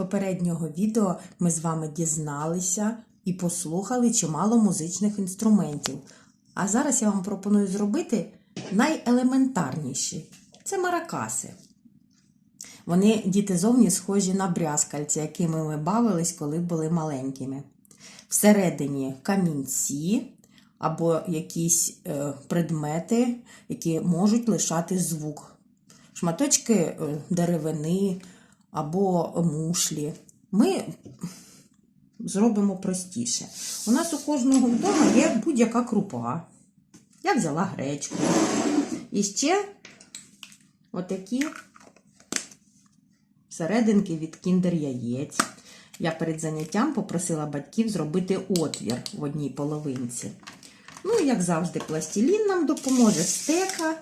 попереднього відео ми з вами дізналися і послухали чимало музичних інструментів. А зараз я вам пропоную зробити найелементарніші це маракаси. Вони діти зовні схожі на брязкальці, якими ми бавились, коли були маленькими. Всередині камінці або якісь е, предмети, які можуть лишати звук. Шматочки е, деревини або мушлі. Ми зробимо простіше. У нас у кожного вдома є будь-яка крупа. Я взяла гречку. І ще отакі серединки від кіндер яєць. Я перед заняттям попросила батьків зробити отвір в одній половинці. Ну, як завжди, пластилін нам допоможе стека,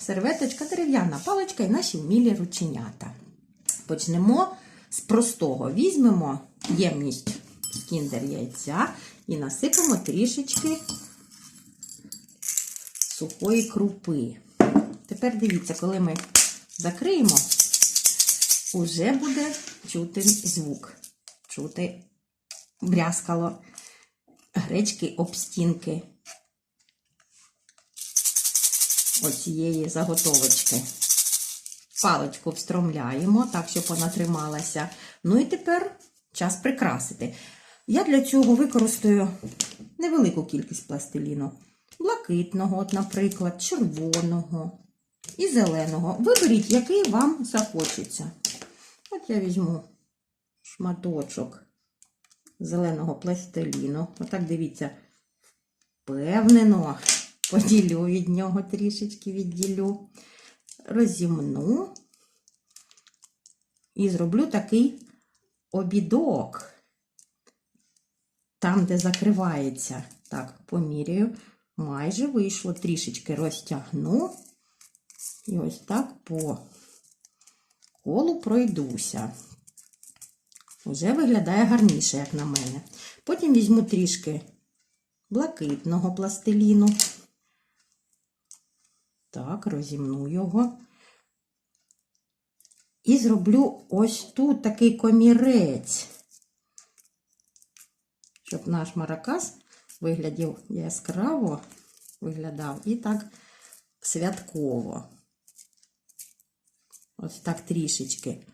серветочка, дерев'яна паличка і наші вмілі рученята. Почнемо з простого. Візьмемо ємність кіндер яйця і насипемо трішечки сухої крупи. Тепер дивіться, коли ми закриємо, уже буде чути звук. Чути брязкало гречки об стінки оцієї заготовочки. Паличку встромляємо, так, щоб вона трималася. Ну і тепер час прикрасити. Я для цього використаю невелику кількість пластиліну. Блакитного, от, наприклад, червоного і зеленого. Виберіть, який вам захочеться. От я візьму шматочок зеленого пластиліну. Отак дивіться, впевнено, поділю від нього трішечки відділю, розімну і зроблю такий обідок. Там, де закривається, так, поміряю, майже вийшло, трішечки розтягну. І ось так по колу пройдуся. Уже виглядає гарніше, як на мене. Потім візьму трішки блакитного пластиліну. Так, розімну його. І зроблю ось тут такий комірець, щоб наш маракас виглядів яскраво, виглядав і так святково. Ось так трішечки.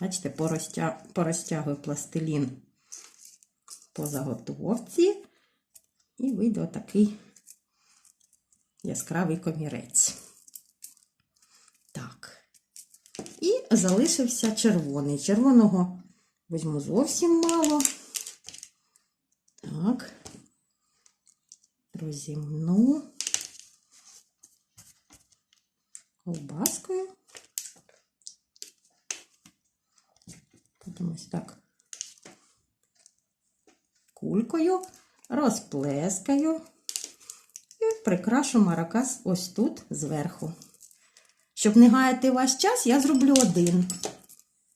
Бачите, порозтя... порозтягую пластилін по заготовці, і вийде отакий яскравий комірець. Так. І залишився червоний. Червоного візьму зовсім мало. Так, розімну ковбаскою. Потім ось так кулькою, розплескаю прикрашу маракас ось тут зверху. Щоб не гаяти ваш час, я зроблю один.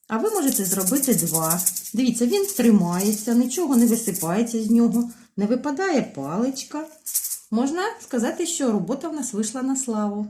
А ви можете зробити два. Дивіться, він тримається, нічого не висипається з нього, не випадає паличка. Можна сказати, що робота в нас вийшла на славу.